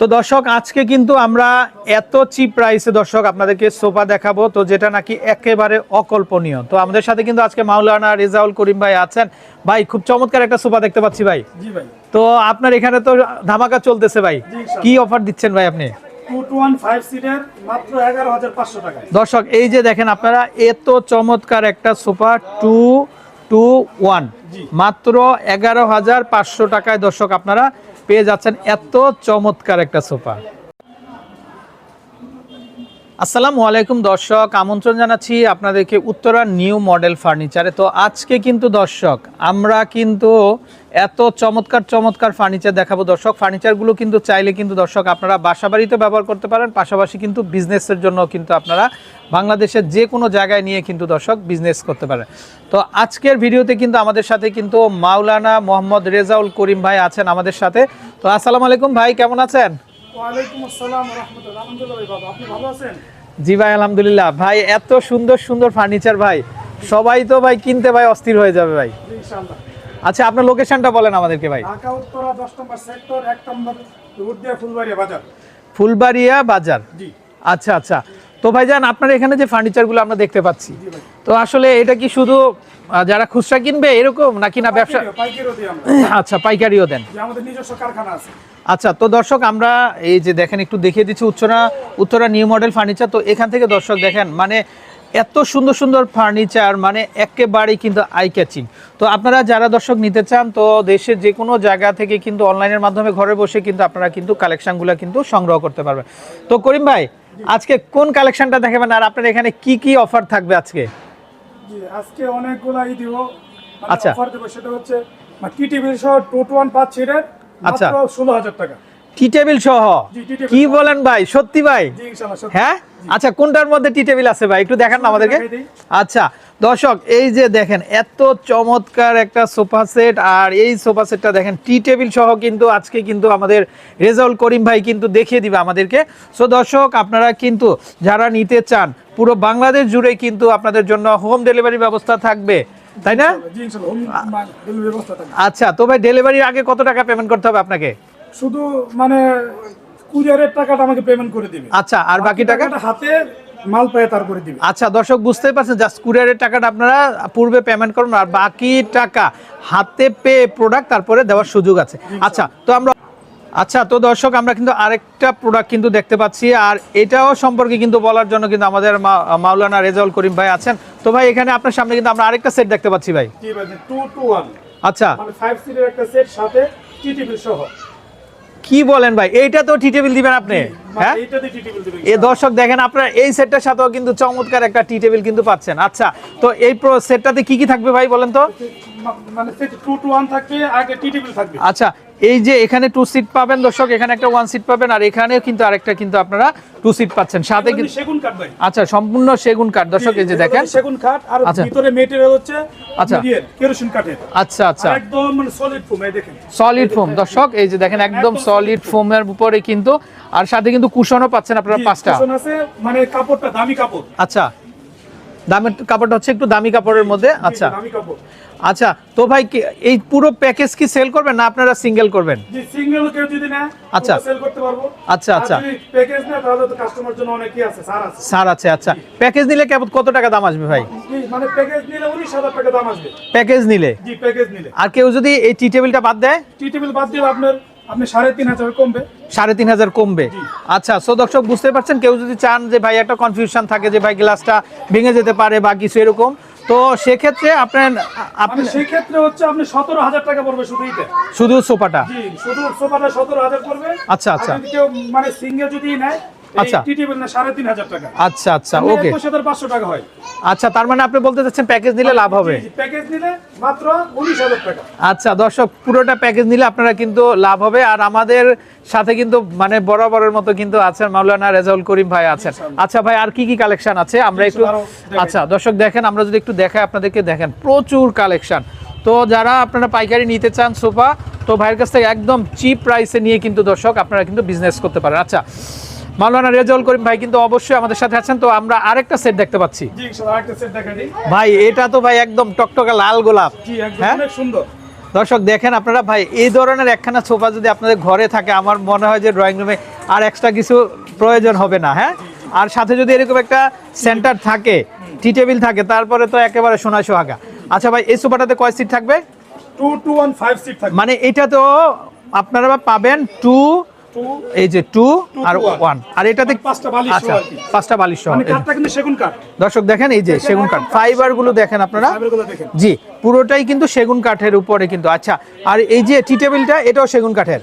তো দর্শক আজকে কিন্তু আমরা এত চিপ প্রাইসে দর্শক আপনাদেরকে সোফা দেখাবো তো যেটা নাকি একেবারে অকল্পনীয়। তো আমাদের সাথে কিন্তু আজকে মাওলানা রেজাউল করিম ভাই আছেন। ভাই খুব চমৎকার একটা সোফা দেখতে পাচ্ছি ভাই। জি ভাই। তো আপনার এখানে তো ধামাকা চলতেছে ভাই। কি অফার দিচ্ছেন ভাই আপনি? দর্শক এই যে দেখেন আপনারা এত চমৎকার একটা সোফা টু টু ওয়ান। মাত্র এগারো হাজার পাঁচশো টাকায় দর্শক আপনারা পেয়ে যাচ্ছেন এত চমৎকার একটা সোফা। আসসালামু আলাইকুম দর্শক, আমন্ত্রণ জানাচ্ছি আপনাদেরকে উত্তরা নিউ মডেল ফার্নিচারে। তো আজকে কিন্তু দর্শক, আমরা কিন্তু এত চমৎকার চমৎকার ফার্নিচার দেখাবো। দর্শক, ফার্নিচারগুলো কিন্তু চাইলে কিন্তু দর্শক আপনারা বাসা বাড়িতে ব্যবহার করতে পারেন, পাশাপাশি কিন্তু বিজনেসের জন্য কিন্তু আপনারা বাংলাদেশের যে কোনো জায়গায় নিয়ে কিন্তু দর্শক বিজনেস করতে পারেন। তো আজকের ভিডিওতে কিন্তু আমাদের সাথে কিন্তু মাওলানা মোহাম্মদ রেজাউল করিম ভাই আছেন আমাদের সাথে। তো আসসালামু আলাইকুম ভাই, কেমন আছেন? ওয়ালাইকুম আসসালাম রহমতুল্লাহ। আলহামদুলিল্লাহ ভাই বাবা আপনি ভালো আছেন? জি ভাই আলহামদুলিল্লাহ। ভাই এত সুন্দর সুন্দর ফার্নিচার ভাই। সবাই তো ভাই কিনতে ভাই অস্থির হয়ে যাবে ভাই। ইনশাআল্লাহ। আচ্ছা আপনার লোকেশনটা বলেন আমাদেরকে ভাই। ঢাকা উত্তরা দশ নম্বর সেক্টর এক নম্বর উদ্দিয়া ফুলবাড়িয়া বাজার। ফুলবাড়িয়া বাজার? জি। আচ্ছা আচ্ছা। তো ভাইজান আপনার এখানে যে ফার্নিচারগুলো আমরা দেখতে পাচ্ছি তো আসলে এটা কি শুধু যারা খুচরা কিনবে এরকম নাকি না ব্যবসা আচ্ছা পাইকারিও দেন। আমাদের নিজস্ব কারখানা আছে। আচ্ছা তো দর্শক আমরা এই যে দেখেন একটু দেখিয়ে দিচ্ছি উচ্চরা উত্তরা নিউ মডেল ফার্নিচার। তো এখান থেকে দর্শক দেখেন মানে এত সুন্দর সুন্দর ফার্নিচার মানে একেবারেই কিন্তু আই ক্যাচিং তো আপনারা যারা দর্শক নিতে চান তো দেশের যে কোনো জায়গা থেকে কিন্তু অনলাইনের মাধ্যমে ঘরে বসে কিন্তু আপনারা কিন্তু কালেকশানগুলো কিন্তু সংগ্রহ করতে পারবেন। তো করিম ভাই আজকে কোন কালেকশনটা দেখাবেন আর আপনার এখানে কি কি অফার থাকবে আজকে? আজকে অনেকগুলা ই দিব আচ্ছা। অফার দেবো সেটা হচ্ছে টি সহ টু টু ওয়ান পাঁচ সিটের আচ্ছা। ষোলো হাজার টাকা। টি টেবিল সহ? কি বলেন ভাই? সত্যি ভাই। হ্যাঁ? আচ্ছা কোনটার মধ্যে টি টেবিল আছে ভাই? একটু দেখান না আমাদেরকে। আচ্ছা দর্শক এই যে দেখেন এত চমৎকার একটা সোফা সেট আর এই সোফা সেটটা দেখেন টি টেবিল সহ কিন্তু আজকে কিন্তু আমাদের রেজাউল করিম ভাই কিন্তু দেখিয়ে দিবে আমাদেরকে। সো দর্শক আপনারা কিন্তু যারা নিতে চান পুরো বাংলাদেশ জুড়ে কিন্তু আপনাদের জন্য হোম ডেলিভারি ব্যবস্থা থাকবে। তাই না? আচ্ছা তো ভাই ডেলিভারির আগে কত টাকা পেমেন্ট করতে হবে আপনাকে? শুধু মানে কুরিয়ারের টাকাটা আমাকে পেমেন্ট করে দিবে। আচ্ছা আর বাকি টাকাটা হাতে মাল পেয়ে তারপরে দিবে। আচ্ছা দর্শক বুঝতেই পারছেন জাস্ট কুরিয়ারের টাকাটা আপনারা পূর্বে পেমেন্ট করুন আর বাকি টাকা হাতে পেয়ে প্রোডাক্ট তারপরে দেওয়ার সুযোগ আছে। আচ্ছা তো আমরা আচ্ছা তো দর্শক আমরা কিন্তু আরেকটা প্রোডাক্ট কিন্তু দেখতে পাচ্ছি আর এটাও সম্পর্কে কিন্তু বলার জন্য কিন্তু আমাদের মাওলানা রেজাউল করিম ভাই আছেন। তো ভাই এখানে আপনার সামনে কিন্তু আমরা আরেকটা সেট দেখতে পাচ্ছি ভাই। আচ্ছা। মানে ফাইভ সিটের একটা সেট সাথে টি টিভি সহ। কি বলেন ভাই এইটা তো টি টেবিল দিবেন আপনি? হ্যাঁ? মানে দিবে এ দর্শক দেখেন আপনারা এই সেটটার সাথেও কিন্তু চমৎকার একটা টি টেবিল কিন্তু পাচ্ছেন। আচ্ছা তো এই প্রো সেটটাতে কি কি থাকবে ভাই বলেন তো? মানে সেট টু থাকবে আগে টি টিভি থাকবে। আচ্ছা এই যে এখানে টু সিট পাবেন দর্শক এখানে একটা ওয়ান সিট পাবেন আর এখানে কিন্তু আরেকটা কিন্তু আপনারা টু সিট পাচ্ছেন। সাথে কিন্তু সেগুন কাঠ ভাই। আচ্ছা সম্পূর্ণ সেগুন কাঠ। দর্শক এই যে দেখেন। সেগুন কাঠ আর আচ্ছা। ভিতরে মেটেরিয়াল হচ্ছে আচ্ছা। কেরোসিন কাঠের। আচ্ছা আচ্ছা। একদম মানে সলিড ফোম এই দেখেন। সলিড ফোম দর্শক এই যে দেখেন একদম সলিড ফোমের উপরে কিন্তু আর সাথে কিন্তু কুশনও পাচ্ছেন আপনারা পাঁচটা। কুশন আছে মানে কাপড়টা দামি কাপড়। আচ্ছা। দামের কাপড়টা হচ্ছে একটু দামি কাপড়ের মধ্যে। আচ্ছা। দামি কাপড়। আচ্ছা তো ভাই এই পুরো প্যাকেজ কি সেল করবেন না আপনারা সিঙ্গেল করবেন? যে সিঙ্গেল কেউ যদি না আচ্ছা। সেল করতে পারব। আচ্ছা, আচ্ছা। প্যাকেজ না তাহলে তো কাস্টমার জন্য অনেক কি আছে সার আছে। স্যার আছে আচ্ছা। প্যাকেজ নিলে কত টাকা দাম আসবে ভাই? মানে প্যাকেজ নিলে উনিশ হাজার টাকা দাম আসবে। প্যাকেজ নিলে? জি প্যাকেজ নিলে। আর কেউ যদি এই টি টেবিলটা বাদ দেয়? টি টেবিল বাদ দিলে আপনার আপনি সাড়ে তিন হাজার কমবে। সাড়ে তিন হাজার কমবে। আচ্ছা সো দর্শক বুঝতে পারছেন কেউ যদি চান যে ভাই একটা কনফিউশন থাকে যে ভাই গ্লাসটা ভেঙে যেতে পারে বা কিছু এরকম তো সেক্ষেত্রে আপনার আপনি মানে সেক্ষেত্রে হচ্ছে আপনি সতেরো হাজার টাকা পড়বে শুধু শুধু সোফাটা? শুধু সোফাটা সতেরো হাজার পড়বে। আচ্ছা, আচ্ছা। কেউ মানে সিঙ্গেল যদি নেয় আচ্ছা। টাকা। আচ্ছা আচ্ছা ওকে। টাকা হয়। আচ্ছা তার মানে আপনি বলতে চাচ্ছেন প্যাকেজ নিলে লাভ হবে? প্যাকেজ নিলে মাত্র উনিশ হাজার টাকা। আচ্ছা দর্শক পুরোটা প্যাকেজ নিলে আপনারা কিন্তু লাভ হবে। আর আমাদের সাথে কিন্তু মানে বরাবরের মতো কিন্তু আছেন মাওলানা রেজাউল করিম ভাই আছেন। আচ্ছা ভাই আর কি কি কালেকশন আছে? আমরা একটু আচ্ছা দর্শক দেখেন আমরা যদি একটু দেখাই আপনাদেরকে দেখেন প্রচুর কালেকশন। তো যারা আপনারা পাইকারি নিতে চান সোফা তো ভাইয়ের কাছ থেকে একদম চিপ প্রাইসে নিয়ে কিন্তু দর্শক আপনারা কিন্তু বিজনেস করতে পারেন। আচ্ছা মাওলানা রেজাউল করিম ভাই কিন্তু অবশ্যই আমাদের সাথে আছেন। তো আমরা আরেকটা সেট দেখতে পাচ্ছি। জি ইনশাআল্লাহ আরেকটা সেট দেখা দিই। ভাই এটা তো ভাই একদম টকটকা লাল গোলাপ। জি একদম হ্যাঁ? সুন্দর। দর্শক দেখেন আপনারা ভাই এই ধরনের একখানা সোফা যদি আপনাদের ঘরে থাকে আমার মনে হয় যে ড্রয়িং রুমে আর এক্সট্রা কিছু প্রয়োজন হবে না হ্যাঁ? আর সাথে যদি এরকম একটা সেন্টার থাকে টি টেবিল থাকে তারপরে তো একেবারে সোনা সোহাগা। আচ্ছা ভাই এই সোফাটাতে কয় সিট থাকবে? Two two one five seat থাকবে। মানে এটা তো আপনারা পাবেন টু এই যে টু আর। ওয়ান আর এটাতে মানে পাঁচটা বালিশ আচ্ছা পাঁচটা বালিশ সহ। মানে দর্শক দেখেন এই যে সেগুন কাঠ। ফাইবারগুলো দেখেন আপনারা? জি পুরোটাই কিন্তু সেগুন কাঠের উপরে কিন্তু। আচ্ছা আর এই যে টি টেবিলটা এটাও সেগুন কাঠের?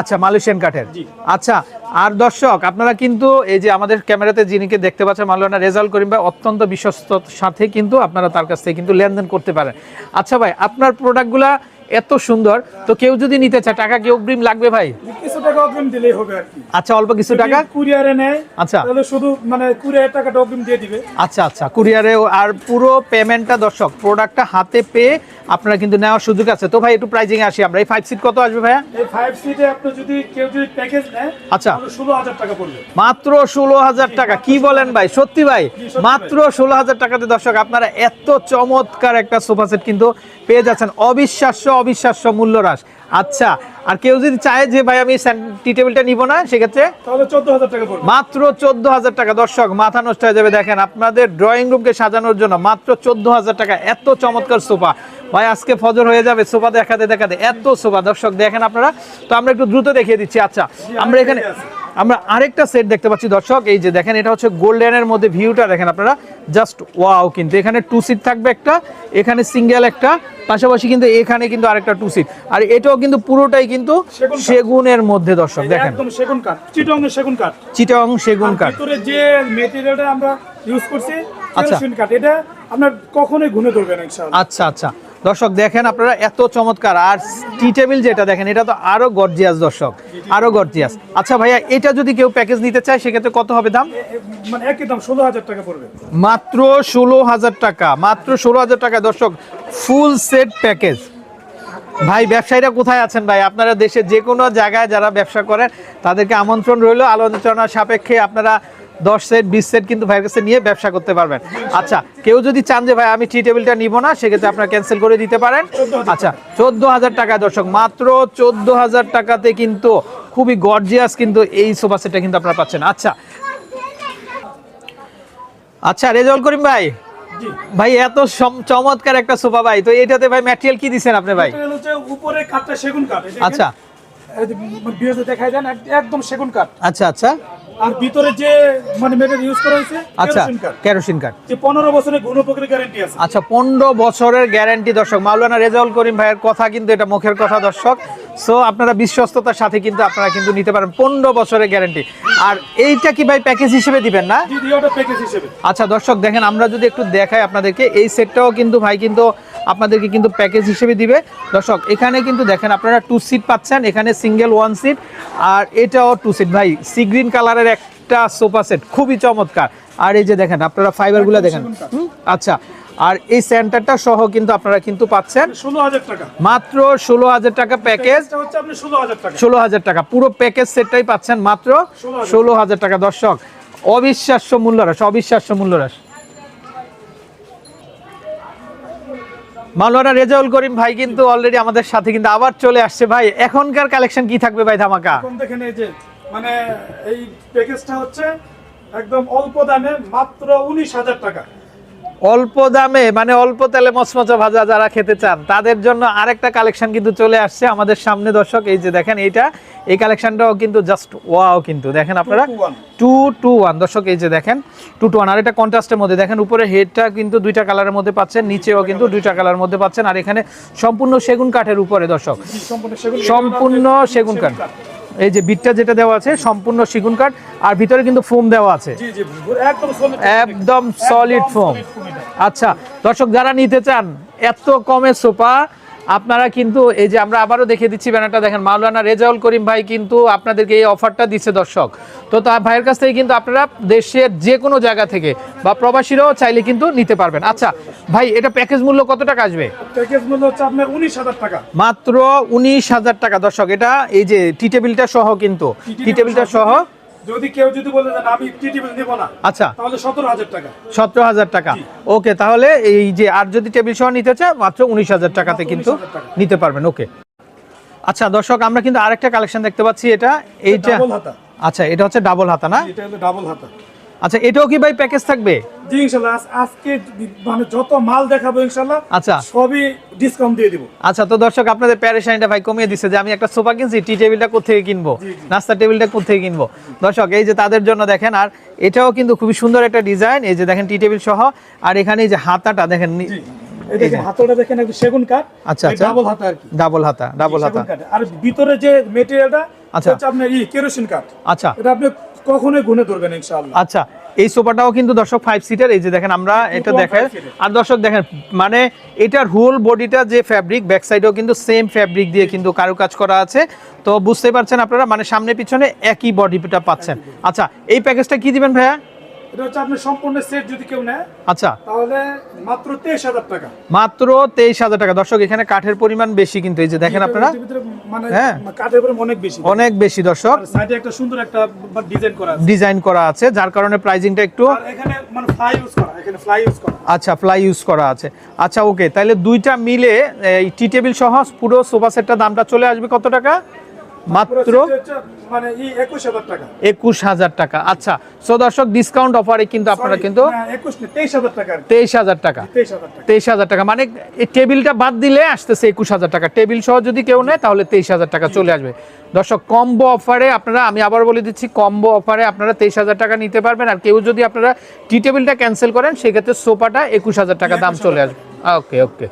আচ্ছা মালয়েশিয়ান কাঠের। আচ্ছা আর দর্শক আপনারা কিন্তু এই যে আমাদের ক্যামেরাতে যিনিকে দেখতে পাচ্ছেন মাওলানা রেজাল্ট করিম ভাই অত্যন্ত বিশ্বস্তর সাথে কিন্তু আপনারা তার কাছ থেকে কিন্তু লেনদেন করতে পারেন। আচ্ছা ভাই আপনার প্রোডাক্টগুলা এত সুন্দর। তো কেউ যদি নিতে চায় টাকা কি অগ্রিম লাগবে ভাই? কিছু টাকা অগ্রিম দিলেই হবে আর কি। আচ্ছা অল্প কিছু টাকা? কুরিয়ারে নেয় আচ্ছা। তাহলে শুধু মানে কুড়ি টাকাটা অগ্রিম দিয়ে দিবে। আচ্ছা আচ্ছা কুরিয়ারে আর পুরো পেমেন্টটা দর্শক প্রোডাক্টটা হাতে পেয়ে আপনারা কিন্তু নেওয়ার সুযোগ আছে। তো ভাই একটু প্রাইজিং আসি আমরা। এই ফাইভ সিট কত আসবে ভাইয়া? এই ফাইভ সিটে আপনি যদি কেউ যদি প্যাকেজ নেয় আচ্ছা। তাহলে ষোলো হাজার টাকা পড়বে। মাত্র ষোলো হাজার টাকা। কি বলেন ভাই? সত্যি ভাই মাত্র ষোলো হাজার টাকাতে দর্শক আপনারা এত চমৎকার একটা সোফা সেট কিন্তু পেয়ে যাচ্ছেন। অবিশ্বাস্য অবিশ্বাস্য মূল্যহ্রাস। আচ্ছা আর কেউ যদি চায় যে ভাই আমি টি টেবিলটা নিব না সেক্ষেত্রে? মাত্র চোদ্দ হাজার টাকা। দর্শক মাথা নষ্ট হয়ে যাবে। দেখেন আপনাদের ড্রয়িং রুমকে সাজানোর জন্য মাত্র চোদ্দ হাজার টাকা। এত চমৎকার সোফা। ভাই আজকে ফজর হয়ে যাবে। সোফা দেখাতে দেখাতে এত সোফা। দর্শক দেখেন আপনারা? তো আমরা একটু দ্রুত দেখিয়ে দিচ্ছি। আচ্ছা আমরা এখানে আমরা আরেকটা সেট দেখতে পাচ্ছি দর্শক। এই যে দেখেন এটা হচ্ছে গোল্ডেনের মধ্যে ভিউটা দেখেন আপনারা। জাস্ট ওয়াও কিন্তু। এখানে টু সিট থাকবে একটা এখানে সিঙ্গেল একটা পাশাপাশি কিন্তু এখানে কিন্তু আরেকটা টু সিট আর এটাও কিন্তু পুরোটাই কিন্তু সেগুনের মধ্যে দর্শক দেখেন। একদম সেগুন কাঠ চিটংয়ের সেগুন কাঠ চিটং সেগুন কাঠ ভিতরে যে মেটেরিয়ালটা আমরা ইউজ করছি আচ্ছা। কেরোসিন কাঠ এটা আপনার কখনোই ঘুনে ধরবে না ইনশাআল্লাহ। আচ্ছা আচ্ছা। দর্শক দেখেন আপনারা এত চমৎকার। আর টি টেবিল যেটা দেখেন এটা তো আরও গর্জিয়াস দর্শক আরও গর্জিয়াস আচ্ছা ভাইয়া এটা যদি কেউ প্যাকেজ নিতে চায় সেক্ষেত্রে কত হবে দাম? মানে মাত্র ষোলো হাজার টাকা মাত্র ষোলো হাজার টাকা দর্শক ফুল সেট প্যাকেজ ভাই ব্যবসায়ীরা কোথায় আছেন ভাই? আপনারা দেশে যে কোনো জায়গায় যারা ব্যবসা করেন তাদেরকে আমন্ত্রণ রইল। আলোচনা সাপেক্ষে আপনারা দশ সেট বিশ সেট কিন্তু ভাইয়ের কাছে নিয়ে ব্যবসা করতে পারবেন। আচ্ছা কেউ যদি চান যে ভাই আমি টি টেবিলটা নিব না সেক্ষেত্রে আপনারা ক্যান্সেল করে দিতে পারেন। আচ্ছা চোদ্দ হাজার টাকা দর্শক মাত্র চোদ্দ হাজার টাকাতে কিন্তু খুবই গর্জিয়াস কিন্তু এই সোফা সেটটা কিন্তু আপনারা পাচ্ছেন। আচ্ছা আচ্ছা রেজাউল করিম ভাই ভাই এত চমৎকার একটা সোফা ভাই। তো এটাতে ভাই ম্যাটেরিয়াল কি দিছেন আপনি ভাই? উপরে কাঠটা সেগুন কাঠ। আচ্ছা। দেখাই দেন একদম সেগুন কাঠ। আচ্ছা আচ্ছা। আর ভিতরে যে মানে মেটেরিয়াল ইউজ করা হয়েছে আচ্ছা কেরোসিন কাঠ যে পনেরো বছরের গুণ প্রক্রিয়া গ্যারান্টি আছে। আচ্ছা পনেরো বছরের গ্যারান্টি দর্শক মাওলানা রেজাউল করিম ভাইয়ের কথা কিন্তু এটা মুখের কথা দর্শক। সো আপনারা বিশ্বস্ততার সাথে কিন্তু আপনারা কিন্তু নিতে পারেন পনেরো বছরের গ্যারান্টি আর এইটা কি ভাই প্যাকেজ হিসেবে দিবেন না? জি জি ওটা প্যাকেজ হিসেবে। আচ্ছা দর্শক দেখেন আমরা যদি একটু দেখাই আপনাদেরকে এই সেটটাও কিন্তু ভাই কিন্তু আপনাদেরকে কিন্তু প্যাকেজ হিসেবে দিবে। দর্শক এখানে কিন্তু দেখেন আপনারা টু সিট পাচ্ছেন এখানে সিঙ্গেল ওয়ান সিট আর এটাও টু সিট ভাই সি গ্রিন কালারের একটা সোফা সেট খুবই চমৎকার। আর এই যে দেখেন আপনারা ফাইবারগুলো দেখেন। আচ্ছা আর এই সেন্টারটা সহ কিন্তু আপনারা কিন্তু পাচ্ছেন ষোলো হাজার টাকা। মাত্র ষোলো হাজার টাকা প্যাকেজ ষোলো হাজার টাকা। পুরো প্যাকেজ সেটটাই পাচ্ছেন মাত্র ষোলো হাজার টাকা। দর্শক অবিশ্বাস্য মূল্য মূল্যরাস অবিশ্বাস্য মূল্য মূল্যরাস মাওলানা রেজাউল করিম ভাই কিন্তু অলরেডি আমাদের সাথে কিন্তু আবার চলে আসছে। ভাই, এখনকার কালেকশন কি থাকবে ভাই ধামাকা? দেখেন এই যে মানে এই প্যাকেজটা হচ্ছে একদম অল্প দামে মাত্র উনিশ হাজার টাকা। অল্প দামে মানে অল্প তেলে মচমচা ভাজা যারা খেতে চান তাদের জন্য আরেকটা কালেকশন কিন্তু চলে আসছে আমাদের সামনে দর্শক। এই যে দেখেন এইটা এই কালেকশনটাও কিন্তু জাস্ট ওয়াও কিন্তু। দেখেন আপনারা। টু টু ওয়ান দর্শক এই যে দেখেন টু টু ওয়ান আর এটা কন্ট্রাস্টের মধ্যে দেখেন উপরে হেডটা কিন্তু দুইটা কালারের মধ্যে পাচ্ছেন নিচেও কিন্তু দুইটা কালারের মধ্যে পাচ্ছেন আর এখানে সম্পূর্ণ সেগুন কাঠের উপরে দর্শক। সম্পূর্ণ সেগুন কাঠ। এই যে বিটটা যেটা দেওয়া আছে সম্পূর্ণ সেগুন কাঠ আর ভিতরে কিন্তু ফোম দেওয়া আছে। একদম সলিড ফোম। আচ্ছা দর্শক যারা নিতে চান এত কমে সোফা আপনারা কিন্তু এই যে আমরা আবারও দেখে দিচ্ছি ব্যানারটা দেখেন মাওলানা রেজাউল করিম ভাই কিন্তু আপনাদেরকে এই অফারটা দিচ্ছে দর্শক। তো তার ভাইয়ের কাছ থেকে কিন্তু আপনারা দেশের যে কোনো জায়গা থেকে বা প্রবাসীরাও চাইলে কিন্তু নিতে পারবেন। আচ্ছা ভাই এটা প্যাকেজ মূল্য কত টাকা আসবে? প্যাকেজ মূল্য হচ্ছে আপনার উনিশ হাজার টাকা। মাত্র উনিশ হাজার টাকা দর্শক এটা এই যে টি টেবিলটা সহ কিন্তু টি টেবিলটা সহ যদি কেউ যদি বলে যে আমি টেবিল নেব না আচ্ছা। তাহলে সতেরো হাজার টাকা। সতেরো হাজার টাকা। ওকে তাহলে এই যে আর যদি টেবিল সহ নিতে চায় মাত্র উনিশ হাজার টাকাতে কিন্তু নিতে পারবেন। ওকে। আচ্ছা দর্শক আমরা কিন্তু আরেকটা কালেকশন দেখতে পাচ্ছি। এটা এইটা আচ্ছা এটা হচ্ছে ডাবল হাতা না? এটা হলো ডাবল হাতা। আচ্ছা এটাও কি ভাই প্যাকেজ থাকবে? জি ইনশাল্লাহ। আজকে মানে যত মাল দেখাবো ইনশাল্লাহ আচ্ছা। সবই ডিসকাউন্ট দিয়ে দিব। আচ্ছা তো দর্শক আপনাদের প্যারেশানিটা ভাই কমিয়ে দিচ্ছে যে আমি একটা সোফা কিনছি টি টেবিলটা কোথেকে কিনবো? জি, জি। টেবিলটা কোথেকে কিনবো? দর্শক এই যে তাদের জন্য দেখেন আর এটাও কিন্তু খুবই সুন্দর একটা ডিজাইন এই যে দেখেন টি টেবিল সহ আর এখানে এই যে হাতাটা দেখেন নি- জি এই দেখেন হাতলটা দেখেন একটু সেগুন কাঠ আচ্ছা, আচ্ছা। ডাবল হাতা আর কি। ডাবল হাতা ডাবল হাতা। আর ভিতরে যে মেটেরিয়ালটা আচ্ছা। আপনার কেরোসিন কাঠ। আচ্ছা। এটা আপনি কখনোই গুনে ধরবেন ইনশাআল্লাহ। আচ্ছা এই সোফাটাও কিন্তু দর্শক ফাইভ সিটার এই যে দেখেন আমরা এটা seater। আর দর্শক দেখেন মানে এটার হোল বডিটা যে ফ্যাব্রিক ব্যাক সাইডেও কিন্তু সেম ফ্যাব্রিক দিয়ে কিন্তু কারুকাজ করা আছে। তো বুঝতে পারছেন আপনারা মানে সামনে পিছনে একই বডিটা পাচ্ছেন। আচ্ছা এই প্যাকেজটা কি দিবেন ভাইয়া? এটা হচ্ছে আপনি সম্পূর্ণ সেট যদি কেউ নেয় আচ্ছা। তাহলে মাত্র টাকা। মাত্র দর্শক এখানে কাঠের পরিমাণ বেশি কিন্তু এই যে দেখেন আপনারা। মানে হ্যাঁ। কাঠের উপরে অনেক বেশি। অনেক বেশি দর্শক। সাইডে একটা সুন্দর একটা ডিজাইন করা আছে। ডিজাইন করা আছে যার কারণে প্রাইজিংটা একটু আর এখানে মানে ফ্লাই ইউজ করা এখানে ফ্লাই ইউজ করা। আচ্ছা ফ্লাই ইউজ করা আছে। আচ্ছা ওকে তাহলে দুইটা মিলে এই টি টেবিল সহ পুরো সোফা সেটটার দামটা চলে আসবে কত টাকা? মাত্র মানে একুশ হাজার টাকা। আচ্ছা সো দর্শক ডিসকাউন্ট অফারে কিন্তু আপনারা কিন্তু তেইশ হাজার টাকা তেইশ হাজার টাকা। মানে টেবিলটা বাদ দিলে আসতেছে একুশ হাজার টাকা। টেবিল সহ যদি কেউ নেয় তাহলে তেইশ হাজার টাকা চলে আসবে। দর্শক কম্বো অফারে আপনারা আমি আবার বলে দিচ্ছি কম্বো অফারে আপনারা তেইশ হাজার টাকা নিতে পারবেন। আর কেউ যদি আপনারা টি টেবিলটা ক্যান্সেল করেন সেক্ষেত্রে সোফাটা একুশ হাজার টাকা দাম চলে আসবে। ওকে ওকে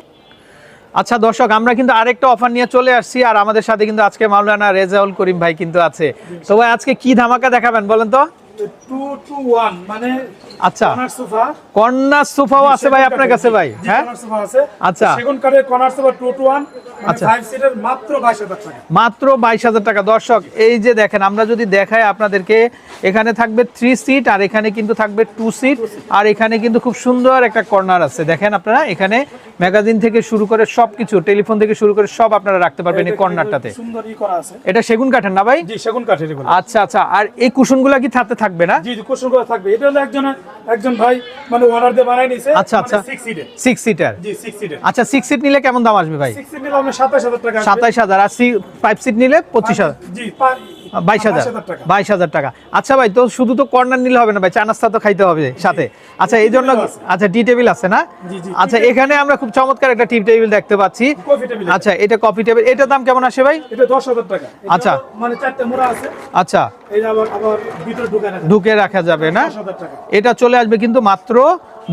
আচ্ছা দর্শক, আমরা কিন্তু আরেকটা অফার নিয়ে চলে আসছি আর আমাদের সাথে কিন্তু আজকে মাওলানা রেজাউল করিম ভাই কিন্তু আছে। তো ভাই, আজকে কি ধামাকা দেখাবেন বলেন তো? মানে আচ্ছা। কর্নার সোফাও আছে ভাই আপনার কাছে ভাই হ্যাঁ? আছে। আচ্ছা। সেগুন কাঠের corner sofa two two one মানে আচ্ছা। সিটার মাত্র বাইশ হাজার টাকা। মাত্র টাকা। দর্শক এই যে দেখেন আমরা যদি দেখাই আপনাদেরকে এখানে থাকবে থ্রি সিট আর এখানে কিন্তু থাকবে টু সিট আর এখানে কিন্তু খুব সুন্দর একটা কর্নার আছে। দেখেন আপনারা এখানে ম্যাগাজিন থেকে শুরু করে সব কিছু টেলিফোন থেকে শুরু করে সব আপনারা রাখতে পারবেন এই কর্নারটাতে সুন্দর ই করা আছে। এটা সেগুন কাঠের না ভাই? জি সেগুন কাঠের আচ্ছা আচ্ছা। আর এই কুশনগুলা কি থাকতে থাকবে না? জি কুশন থাকবে। এটা হলো একজন একজন ভাই মানে অর্ডার দিয়ে বানাই নিছে আচ্ছা, আচ্ছা। সিক্স সিটের 6 সিটার জি 6 সিটার আচ্ছা সিক্স সিট নিলে কেমন দাম আসবে ভাই? 6 সিট নিলে আমরা সাতাশ হাজার টাকা আসবে। সাতাইশ হাজার। আর ফাইভ সিট নিলে পঁচিশ হাজার। জি পা- বাইশ হাজার। বাইশ হাজার টাকা। আচ্ছা ভাই তো শুধু তো কর্নার নিলে হবে না ভাই চা নাস্তা তো খাইতে হবে সাথে। আচ্ছা এই জন্য আচ্ছা টি টেবিল আছে না? আচ্ছা এখানে আমরা খুব চমৎকার একটা টি টেবিল দেখতে পাচ্ছি। আচ্ছা এটা কফি টেবিল। এটার দাম কেমন আসে ভাই? এটা দশ হাজার টাকা। আচ্ছা। মানে চারটে মোড়া আছে। আচ্ছা। ঢুকে রাখা। যাবে না? এটা চলে আসবে কিন্তু মাত্র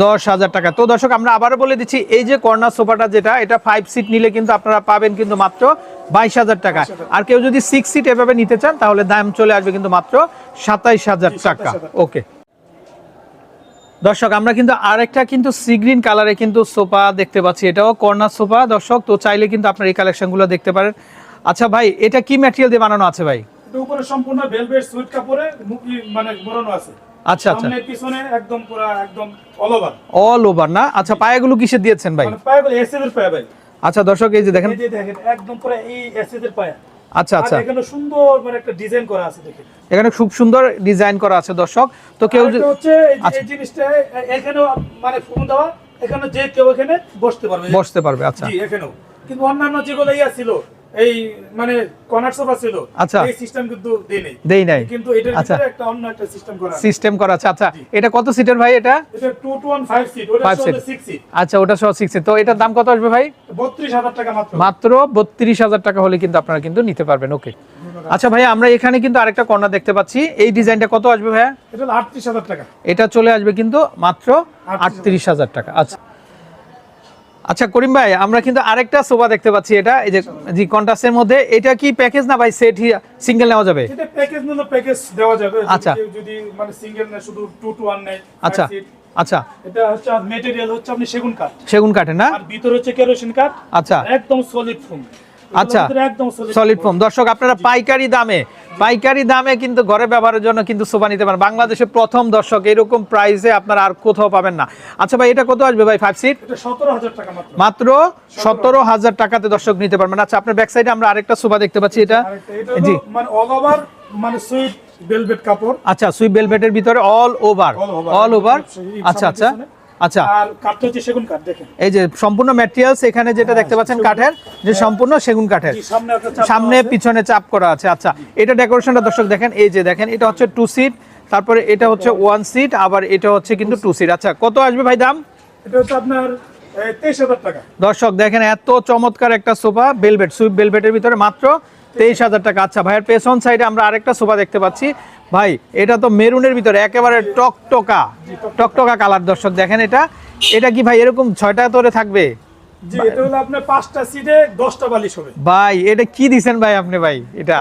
দশ হাজার টাকা। তো দর্শক আমরা আবারও বলে দিচ্ছি এই যে কর্নার সোফাটা যেটা এটা ফাইভ সিট নিলে কিন্তু আপনারা পাবেন কিন্তু মাত্র বাইশ হাজার টাকা। আর কেউ যদি সিক্স সিট এভাবে নিতে চান তাহলে দাম চলে আসবে কিন্তু মাত্র সাতাইশ হাজার টাকা। ওকে। দর্শক আমরা কিন্তু আরেকটা কিন্তু সি গ্রিন কালারে কিন্তু সোফা দেখতে পাচ্ছি। এটাও কর্নার সোফা। দর্শক তো চাইলে কিন্তু আপনার এই কালেকশনগুলো দেখতে পারেন। আচ্ছা ভাই এটা কি ম্যাটেরিয়াল দিয়ে বানানো আছে ভাই? উপরে সম্পূর্ণ ভেলভেট সুইট কাপড়ে মানে মোড়ানো আছে। আচ্ছা আচ্ছা। সামনে পিছনে একদম পুরো একদম অল ওভার অল ওভার না? আচ্ছা পায়াগুলো কিসের দিয়েছেন ভাই? মানে পায়ে বলে এসিদের ভাই। আচ্ছা দর্শক এই যে দেখেন। এই যে দেখেন একদম পুরো এই এসিদের পায়ে। আচ্ছা আচ্ছা। এখানে সুন্দর মানে একটা ডিজাইন করা আছে দেখেন। এখানে খুব সুন্দর ডিজাইন করা আছে দর্শক। তো কেউ হচ্ছে এই আচ্ছা। জিনিসটা এ- এখানেও মানে ফোন দেওয়া এখানে যে কেউ এখানে বসতে পারবে। বসতে পারবে আচ্ছা। জি এখানেও। কিন্তু অন্যান্য যেগুলো ইয়া ছিল এই মানে কর্নার সোফা ছিল। আচ্ছা। এই সিস্টেম কিন্তু দেই নেই। দেই নাই। কিন্তু এটার আচ্ছা। ভিতরে একটা অন্য একটা সিস্টেম করা সিস্টেম করা আছে। আচ্ছা এটা কত সিটের ভাই এটা? এটা 2 টু 1 5 সিট ওটা 6 সিট আচ্ছা ওটা সহ সিক্স তো এটার দাম কত আসবে ভাই? 32000 টাকা মাত্র। মাত্র বত্রিশ হাজার টাকা হলে কিন্তু আপনারা কিন্তু নিতে পারবেন। ওকে আচ্ছা ভাই আমরা এখানে কিন্তু আরেকটা কর্নার দেখতে পাচ্ছি। এই ডিজাইনটা কত আসবে ভাইয়া? এটা হলো 38000 টাকা। এটা চলে আসবে কিন্তু মাত্র আটত্রিশ হাজার টাকা। আচ্ছা। আচ্ছা করিম ভাই আমরা কিন্তু আরেকটা সোফা দেখতে পাচ্ছি এটা এই যে জি কন্টাসের মধ্যে। এটা কি প্যাকেজ না ভাই সেট সিঙ্গেল নেওয়া যাবে? এটা প্যাকেজ না প্যাকেজ দেওয়া যাবে। আচ্ছা। যদি মানে সিঙ্গেল না শুধু 2 টু 1 নেয় আচ্ছা আচ্ছা। এটা হচ্ছে মেটেরিয়াল হচ্ছে আপনি সেগুন কাঠ। সেগুন কাঠে না? আর ভিতরে হচ্ছে কেরোসিন কাঠ। আচ্ছা। একদম সলিড ফোম আচ্ছা সলিড ফোম দর্শক আপনারা পাইকারি দামে পাইকারি দামে কিন্তু ঘরে ব্যবহারের জন্য কিন্তু সোফা নিতে পারেন। বাংলাদেশে প্রথম দর্শক এরকম প্রাইসে আপনারা আর কোথাও পাবেন না। আচ্ছা ভাই এটা কত আসবে ভাই ফাইভ সিট এটা 17000 টাকা মাত্র। সতেরো হাজার টাকাতে দর্শক নিতে পারবেন। আচ্ছা আপনার ব্যাক সাইডে আমরা আরেকটা সোফা দেখতে পাচ্ছি এটা? জি। মানে মানে সুইট ভেলভেট কাপড়। আচ্ছা সুইপ বেলভেটের ভিতরে অল ওভার অল ওভার আচ্ছা আচ্ছা। আচ্ছা। আর কাঠটা হচ্ছে সেগুন কাঠ দেখেন। এই যে সম্পূর্ণ ম্যাটেরিয়ালস এখানে যেটা দেখতে পাচ্ছেন কাঠের যে সম্পূর্ণ সেগুন কাঠের। সামনে। পিছনে চাপ করা আছে। আচ্ছা এটা ডেকোরেশনটা দর্শক দেখেন এই যে দেখেন এটা হচ্ছে টু সিট তারপরে এটা হচ্ছে ওয়ান সিট আবার এটা হচ্ছে কিন্তু টু সিট আচ্ছা কত আসবে ভাই দাম? এটা হচ্ছে আপনার দর্শক দেখেন এত চমৎকার একটা সোফা বেলভেট সুইপ বেলভেটের ভিতরে মাত্র তেইশ হাজার টাকা। আচ্ছা ভাইয়ের পেছন সাইডে আমরা আরেকটা সোফা দেখতে পাচ্ছি। ভাই এটা তো মেরুনের ভিতরে একেবারে টকটকা টকটকা কালার। দর্শক দেখেন এটা। এটা কি ভাই এরকম ছয়টা তোরে থাকবে? ভাই এটা কি দিছেন ভাই আপনি ভাই? এটা।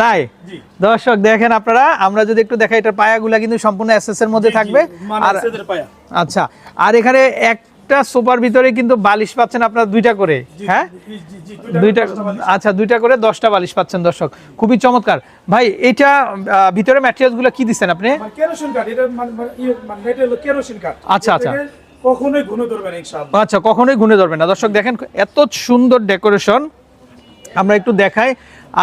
তাই? দর্শক দেখেন আপনারা আমরা যদি একটু দেখাই এটার পায়াগুলা কিন্তু সম্পূর্ণ এসএস এর মধ্যে থাকবে। মানে আর আচ্ছা আর এখানে একটা সোফার ভিতরে কিন্তু বালিশ পাচ্ছেন আপনারা দুইটা করে হ্যাঁ? দুইটা আচ্ছা দুইটা করে দশটা বালিশ পাচ্ছেন দর্শক। খুবই চমৎকার। ভাই এটা ভিতরে ম্যাটেরিয়ালসগুলো কি দিচ্ছেন আপনি? মানে কেরোসিন কাঠ এটা মানে ইয়ে, মানে কেরোসিন কাঠ আচ্ছা, আচ্ছা। কখনোই ঘুনে ধরবে না ইনশাআল্লাহ। আচ্ছা কখনোই গুনে ধরবেন না। দর্শক দেখেন এত সুন্দর ডেকোরেশন আমরা একটু দেখাই।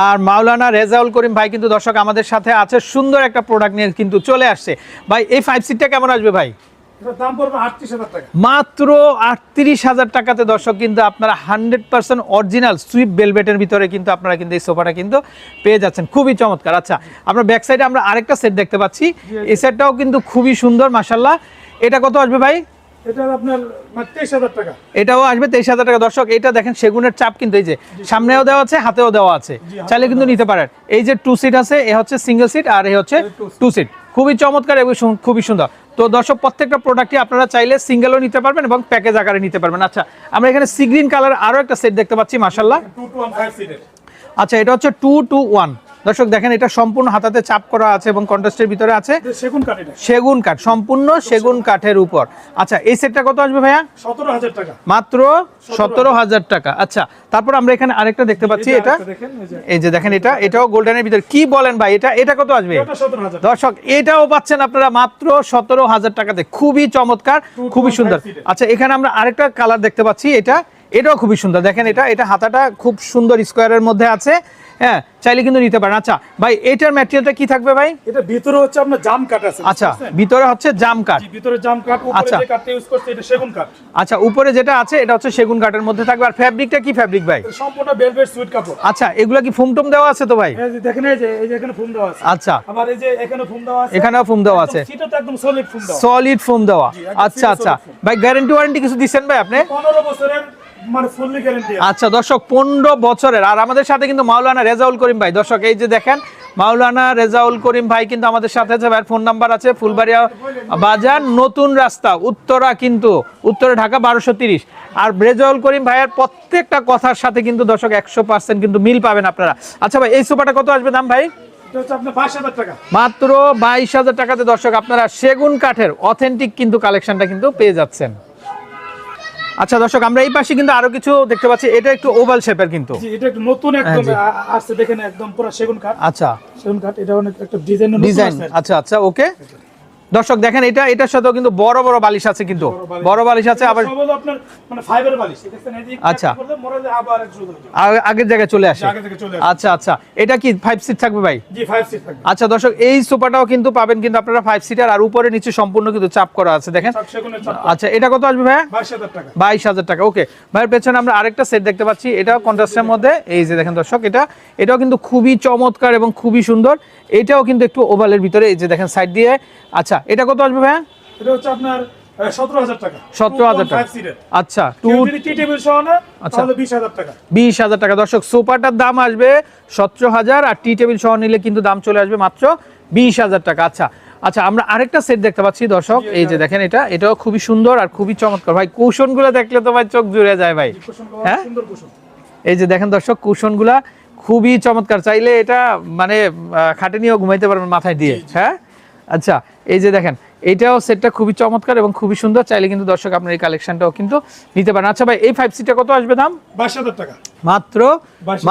আর মাওলানা রেজাউল করিম ভাই কিন্তু দর্শক আমাদের সাথে আছে। সুন্দর একটা প্রোডাক্ট নিয়ে কিন্তু চলে আসছে। ভাই এই ফাইভ সিটটা কেমন আসবে ভাই? মাত্র আটত্রিশ হাজার টাকাতে দর্শক কিন্তু আপনারা হান্ড্রেড পার্সেন্ট অরিজিনাল সুইপ বেলভেটের ভিতরে কিন্তু আপনারা কিন্তু এই সোফাটা কিন্তু পেয়ে যাচ্ছেন। খুবই চমৎকার। আচ্ছা আমরা ব্যাক সাইডে আমরা আরেকটা সেট দেখতে পাচ্ছি। এই সেটটাও কিন্তু খুবই সুন্দর মাসাল্লাহ এটা কত আসবে ভাই? আপনার মানে এটাও আসবে তেইশ হাজার টাকা। দর্শক এটা দেখেন সেগুনের চাপ কিন্তু এই যে সামনেও দেওয়া আছে হাতেও দেওয়া আছে। চাইলে কিন্তু নিতে পারেন। এই যে টু সিট আছে এ হচ্ছে সিঙ্গেল সিট আর এ হচ্ছে টু সিট খুবই চমৎকার এবং খুবই সুন্দর। তো দর্শক প্রত্যেকটা প্রোডাক্টই আপনারা চাইলে সিঙ্গেলও নিতে পারবেন এবং প্যাকেজ আকারে নিতে পারবেন। আচ্ছা আমরা এখানে সিগ্রিন কালার আরও একটা সেট দেখতে পাচ্ছি মাসাল্লাহ আচ্ছা এটা হচ্ছে টু টু ওয়ান দর্শক দেখেন এটা সম্পূর্ণ হাতাতে চাপ করা আছে এবং কন্ট্রাস্টের ভিতরে আছে সেগুন কাঠ সেগুন কাঠ সম্পূর্ণ সেগুন কাঠের উপর। আচ্ছা এই সেটটা কত আসবে ভাইয়া? সতেরো হাজার টাকা। মাত্র সতেরো হাজার। টাকা। আচ্ছা তারপর আমরা এখানে আরেকটা দেখতে পাচ্ছি এটা। এই যে। দেখেন এটা এটাও গোল্ডেনের ভিতরে। কি বলেন ভাই এটা এটা কত আসবে? দর্শক এটাও পাচ্ছেন আপনারা মাত্র সতেরো হাজার টাকাতে। খুবই চমৎকার খুবই সুন্দর। আচ্ছা এখানে আমরা আরেকটা কালার দেখতে পাচ্ছি এটা এটাও খুবই সুন্দর। দেখেন এটা এটা হাতাটা খুব সুন্দর স্কোয়ারের মধ্যে আছে। হ্যাঁ চাইলে কিন্তু নিতে পারেন। আচ্ছা ভাই এটার ম্যাটেরিয়ালটা কি থাকবে ভাই? এটা ভিতরে হচ্ছে আপনার জাম কাঠ আছে আচ্ছা ভিতরে হচ্ছে জাম জি, ভিতরে জাম কাঠ উপরে আচ্ছা। যে কাঠটা ইউজ করছে এটা সেগুন কাঠ। আচ্ছা উপরে যেটা আছে এটা হচ্ছে সেগুন কাঠের মধ্যে থাকবে। আর ফ্যাব্রিকটা কি ফ্যাব্রিক ভাই? সম্পূর্ণ ভেলভেট সুইট কাপড়। আচ্ছা এগুলা কি ফুমটুম দেওয়া আছে তো ভাই? এই যে দেখেন এই যে এই যে এখানে ফুম দেওয়া আছে। আচ্ছা। আবার এই যে এখানে ফুম দেওয়া আছে এখানেও ফুম দেওয়া আছে। সিটটা তো একদম সলিড ফুম দেওয়া। সলিড ফোম দেওয়া। আচ্ছা আচ্ছা। ভাই গ্যারান্টি ওয়ারেন্টি কিছু দিচ্ছেন ভাই আপনি? 15 বছরের মানে ফুললি গ্যারান্টি আচ্ছা দর্শক পনেরো বছরের আর আমাদের সাথে কিন্তু মাওলানা রেজাউল করিম ভাই। দর্শক এই যে দেখেন মাওলানা রেজাউল করিম ভাই কিন্তু আমাদের সাথে আছে ভাইয়ের ফোন নাম্বার আছে ফুলবাড়িয়া বাজার নতুন রাস্তা উত্তরা কিন্তু উত্তরে ঢাকা বারোশো তিরিশ। আর রেজাউল করিম ভাইয়ের প্রত্যেকটা কথার সাথে কিন্তু দর্শক একশো পার্সেন্ট কিন্তু মিল পাবেন আপনারা। আচ্ছা ভাই এই সোফাটা কত আসবে দাম ভাই? এটা হচ্ছে আপনার 22000 টাকা। মাত্র বাইশ হাজার টাকাতে দর্শক আপনারা সেগুন কাঠের অথেন্টিক কিন্তু কালেকশনটা কিন্তু পেয়ে যাচ্ছেন। আচ্ছা দর্শক আমরা এই পাশে কিন্তু আরও কিছু দেখতে পাচ্ছি। এটা একটু ওভাল শেপের কিন্তু। জি এটা একটু নতুন একদম হ্যাঁ। আ- আসছে দেখেন একদম পুরো সেগুন কাঠ। আচ্ছা। সেগুন কাঠ এটা অনেক একটা ডিজাইন। ডিজাইন আচ্ছা আচ্ছা ওকে। দর্শক দেখেন এটা এটার সাথেও কিন্তু বড় বড় বালিশ আছে কিন্তু। বড় বালিশ। আছে আবার মানে আচ্ছা। আগের জায়গায় চলে আসে। আচ্ছা আচ্ছা। এটা কি ফাইভ সিট থাকবে ভাই? জি 5 সিট থাকবে। আচ্ছা দর্শক এই সোফাটাও কিন্তু পাবেন কিন্তু আপনারা ফাইভ সিটার আর উপরে নিচে সম্পূর্ণ কিন্তু চাপ করা আছে দেখেন। আচ্ছা এটা কত আসবে ভাইয়া? বাইশ হাজার টাকা। ওকে। ভাইয়ের পেছনে আমরা আরেকটা সেট দেখতে পাচ্ছি এটাও কন্ট্রাস্টের মধ্যে। এই যে দেখেন দর্শক এটা এটাও কিন্তু খুবই চমৎকার এবং খুবই সুন্দর। এটাও কিন্তু একটু ওভালের ভিতরে এই যে দেখেন সাইড দিয়ে। আচ্ছা এটা কত আসবে ভাইয়া? এটা হচ্ছে আপনার আহ, 17000 টাকা। সতেরো হাজার টাকা। Two tea table. তাহলে 20000 টাকা। বিশ হাজার টাকা। দর্শক সোফাটার দাম আসবে সতেরো হাজার আর টি টেবিল সহ নিলে কিন্তু দাম চলে আসবে মাত্র বিশ হাজার টাকা। আচ্ছা আচ্ছা আমরা আরেকটা সেট দেখতে পাচ্ছি দর্শক। এই যে দেখেন এটা এটাও খুবই সুন্দর আর খুবই চমৎকার। ভাই কুশনগুলো দেখলে তো ভাই চোখ জুড়ে যায় ভাই। হ্যাঁ? এই যে দেখেন দর্শক কুশনগুলা খুবই চমৎকার। চাইলে এটা মানে খাটে নিয়েও ঘুমাইতে পারবেন মাথায় দিয়ে। হ্যাঁ? আচ্ছা এই যে দেখেন এটাও সেটটা খুবই চমৎকার এবং খুবই সুন্দর। চাইলে কিন্তু দর্শক আপনার এই কালেকশনটাও কিন্তু নিতে পারেন। আচ্ছা ভাই এই ফাইভ সিটটা কত আসবে দাম? 22000 টাকা। মাত্র?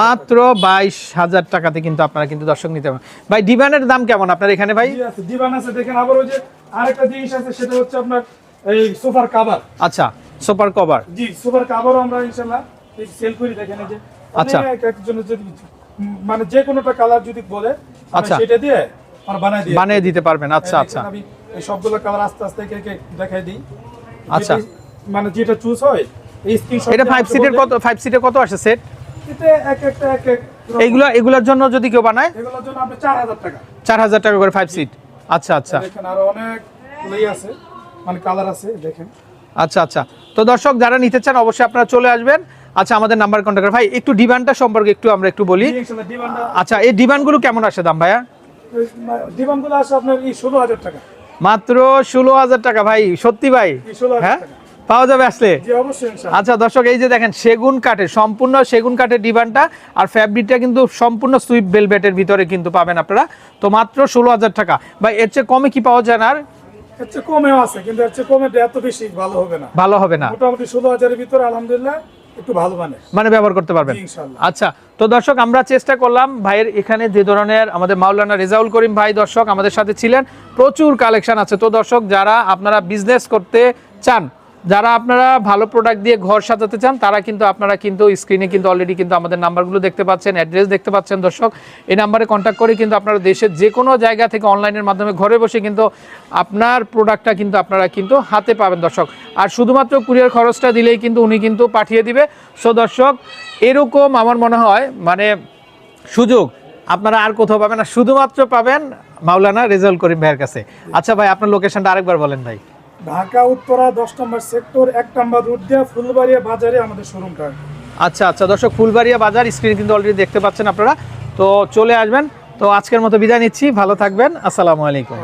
মাত্র বাইশ হাজার টাকাতে কিন্তু আপনারা কিন্তু দর্শক নিতে পারেন ভাই ডিভানের দাম কেমন আপনার এখানে ভাই? জি আছে। দেখেন আবার ওই যে আরেকটা জিনিস আছে সেটা হচ্ছে আপনার এই সোফার কভার আচ্ছা সুপার কভার জি সোফার কভারও আমরা ইনশাআল্লাহ সেল করি দেখেন এই যে। আচ্ছা। অনেক একজনের যদি মানে যে কোনোটা কালার যদি বলে আচ্ছা। সেটা দিয়ে মানে বানাই দিই। বানিয়ে দিতে পারবেন। আচ্ছা আচ্ছা। আমি এই সবগুলো কালার আস্তে আস্তে একে একে দেখাই দিই। আচ্ছা। মানে যেটা চুজ হয় এই স্ক্রিনশট এটা ফাইভ সিটের কত ফাইভ সিটের কত আসে সেট এটা এক একটা এক এক। এইগুলো এগুলোর জন্য যদি কেউ বানায়? এগুলোর জন্য আপনি চার হাজার টাকা। চার হাজার টাকা করে ফাইভ সিট আচ্ছা আচ্ছা। দেখেন আরও অনেক লেই আছে মানে কালার আছে দেখেন। আচ্ছা আচ্ছা। তো দর্শক যারা নিতে চান অবশ্যই আপনারা চলে আসবেন। আচ্ছা আমাদের নাম্বার কন্ট্যাক্ট ভাই একটু ডিমান্ডটা সম্পর্কে একটু আমরা একটু বলি। আচ্ছা এই ডিমান্ডগুলো কেমন আসে দাম ভাইয়া? ডিমান্ডগুলো আছে আপনার এই ষোলো হাজার টাকা। মাত্র ষোলো হাজার টাকা ভাই সত্যি ভাই? হ্যাঁ? পাওয়া যাবে আসলে? আচ্ছা দর্শক এই যে দেখেন সেগুন কাঠের সম্পূর্ণ সেগুন কাঠের ডিবানটা আর ফ্যাব্রিকটা কিন্তু সম্পূর্ণ সুইপ বেলভেটের ভিতরে কিন্তু পাবেন আপনারা। তো মাত্র ষোলো হাজার টাকা। ভাই এর চেয়ে কমে কি পাওয়া যায় না আর? কমেও আছে কিন্তু এর চেয়ে কমে এত বেশি ভালো হবে না। ভালো হবে না। মোটামুটি ষোলো হাজারের ভিতরে আলহামদুলিল্লাহ একটু ভালো মানে মানে ব্যবহার করতে পারবেন। আচ্ছা তো দর্শক আমরা চেষ্টা করলাম ভাইয়ের এখানে যে ধরনের আমাদের মাওলানা রেজাউল করিম ভাই দর্শক আমাদের সাথে ছিলেন প্রচুর কালেকশন আছে। তো দর্শক যারা আপনারা বিজনেস করতে চান যারা আপনারা ভালো প্রোডাক্ট দিয়ে ঘর সাজাতে চান, তারা কিন্তু আপনারা কিন্তু স্ক্রিনে কিন্তু অলরেডি কিন্তু আমাদের নাম্বারগুলো দেখতে পাচ্ছেন অ্যাড্রেস দেখতে পাচ্ছেন দর্শক। এই নাম্বারে কন্ট্যাক্ট করে কিন্তু আপনারা দেশের যে কোনো জায়গা থেকে অনলাইনের মাধ্যমে ঘরে বসে কিন্তু আপনার প্রোডাক্টটা কিন্তু আপনারা কিন্তু হাতে পাবেন দর্শক। আর শুধুমাত্র কুরিয়ার খরচটা দিলেই কিন্তু উনি কিন্তু পাঠিয়ে দিবে। সো দর্শক, এরকম আমার মনে হয় মানে সুযোগ আপনারা আর কোথাও পাবেন না, শুধুমাত্র পাবেন মাওলানা রেজাল্ট করিম ভাইয়ের কাছে। আচ্ছা ভাই, আপনার লোকেশনটা আরেকবার বলেন ভাই। ঢাকা উত্তরা দশ নম্বর সেক্টর এক নম্বর রুট দিয়ে ফুলবাড়িয়া বাজারে আমাদের শোরুমটা। আচ্ছা আচ্ছা দর্শক ফুলবাড়িয়া বাজার স্ক্রিন কিন্তু অলরেডি দেখতে পাচ্ছেন আপনারা। তো চলে আসবেন। তো আজকের মতো বিদায় নিচ্ছি। ভালো থাকবেন। আসসালামু আলাইকুম।